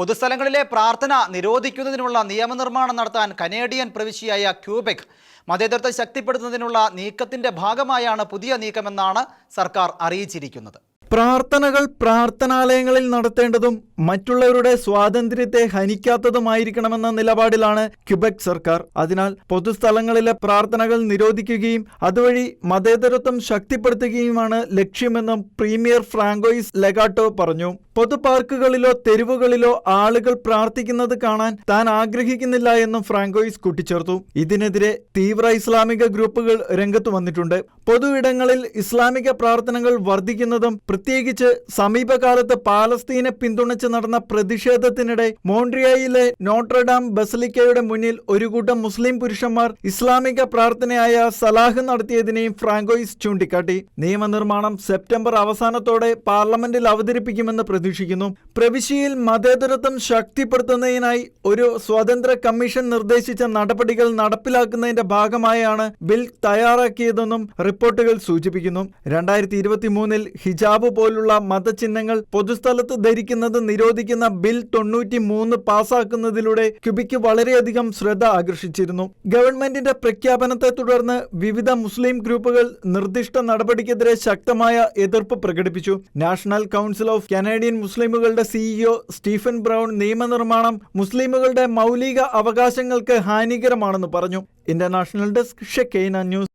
പൊതുസ്ഥലങ്ങളിലെ പ്രാർത്ഥന നിരോധിക്കുന്നതിനുള്ള നിയമനിർമ്മാണം നടത്താൻ കനേഡിയൻ പ്രവിശ്യയായ ക്യൂബെക് മതേതരത്വം ശക്തിപ്പെടുത്തുന്നതിനുള്ള നീക്കത്തിന്റെ ഭാഗമായാണ് പുതിയ നീക്കമെന്നാണ് സർക്കാർ അറിയിച്ചിരിക്കുന്നത്. പ്രാർത്ഥനകൾ പ്രാർത്ഥനാലയങ്ങളിൽ നടത്തേണ്ടതും മറ്റുള്ളവരുടെ സ്വാതന്ത്ര്യത്തെ ഹനിക്കാത്തതുമായിരിക്കണമെന്ന നിലപാടിലാണ് ക്യുബക് സർക്കാർ. അതിനാൽ പൊതുസ്ഥലങ്ങളിലെ പ്രാർത്ഥനകൾ നിരോധിക്കുകയും അതുവഴി മതേതരത്വം ശക്തിപ്പെടുത്തുകയുമാണ് ലക്ഷ്യമെന്നും പ്രീമിയർ ഫ്രാങ്കോയിസ് ലെഗാട്ടോ പറഞ്ഞു. പൊതുപാർക്കുകളിലോ തെരുവുകളിലോ ആളുകൾ പ്രാർത്ഥിക്കുന്നത് കാണാൻ താൻ ആഗ്രഹിക്കുന്നില്ല എന്നും ഫ്രാങ്കോയിസ് കൂട്ടിച്ചേർത്തു. ഇതിനെതിരെ തീവ്ര ഇസ്ലാമിക ഗ്രൂപ്പുകൾ രംഗത്ത് വന്നിട്ടുണ്ട്. പൊതു ഇടങ്ങളിൽ ഇസ്ലാമിക പ്രാർത്ഥനകൾ വർദ്ധിക്കുന്നതും പ്രത്യേകിച്ച് സമീപകാലത്ത് പാലസ്തീനെ പിന്തുണച്ച് നടന്ന പ്രതിഷേധത്തിനിടെ മോൺട്രിയയിലെ നോട്രഡാം ബസലിക്കയുടെ മുന്നിൽ ഒരു കൂട്ടം മുസ്ലിം പുരുഷന്മാർ ഇസ്ലാമിക പ്രാർത്ഥനയായ സലാഹ് നടത്തിയതിനെയും ഫ്രാങ്കോയിസ് ചൂണ്ടിക്കാട്ടി. നിയമനിർമ്മാണം സെപ്റ്റംബർ അവസാനത്തോടെ പാർലമെന്റിൽ അവതരിപ്പിക്കുമെന്ന് പ്രതീക്ഷിക്കുന്നു. പ്രവിശ്യയിൽ മതേതരത്വം ശക്തിപ്പെടുത്തുന്നതിനായി ഒരു സ്വതന്ത്ര കമ്മീഷൻ നിർദ്ദേശിച്ച നടപടികൾ നടപ്പിലാക്കുന്നതിന്റെ ഭാഗമായാണ് ബിൽ തയ്യാറാക്കിയതെന്നും റിപ്പോർട്ടുകൾ സൂചിപ്പിക്കുന്നു. രണ്ടായിരത്തി ഇരുപത്തി മൂന്നിൽ പോലുള്ള മതചിഹ്നങ്ങൾ പൊതുസ്ഥലത്ത് ധരിക്കുന്നത് നിരോധിക്കുന്ന ബിൽ തൊണ്ണൂറ്റി മൂന്ന് പാസാക്കുന്നതിലൂടെ ക്യുബിക്ക് വളരെയധികം ശ്രദ്ധ ആകർഷിച്ചിരുന്നു. ഗവൺമെന്റിന്റെ പ്രഖ്യാപനത്തെ തുടർന്ന് വിവിധ മുസ്ലിം ഗ്രൂപ്പുകൾ നിർദ്ദിഷ്ട നടപടിക്കെതിരെ ശക്തമായ എതിർപ്പ് പ്രകടിപ്പിച്ചു. നാഷണൽ കൗൺസിൽ ഓഫ് കനേഡിയൻ മുസ്ലിമുകളുടെ സിഇഒ സ്റ്റീഫൻ ബ്രൗൺ നിയമനിർമ്മാണം മുസ്ലിമുകളുടെ മൗലിക അവകാശങ്ങൾക്ക് ഹാനികരമാണെന്ന് പറഞ്ഞു. International desk Shekinah news.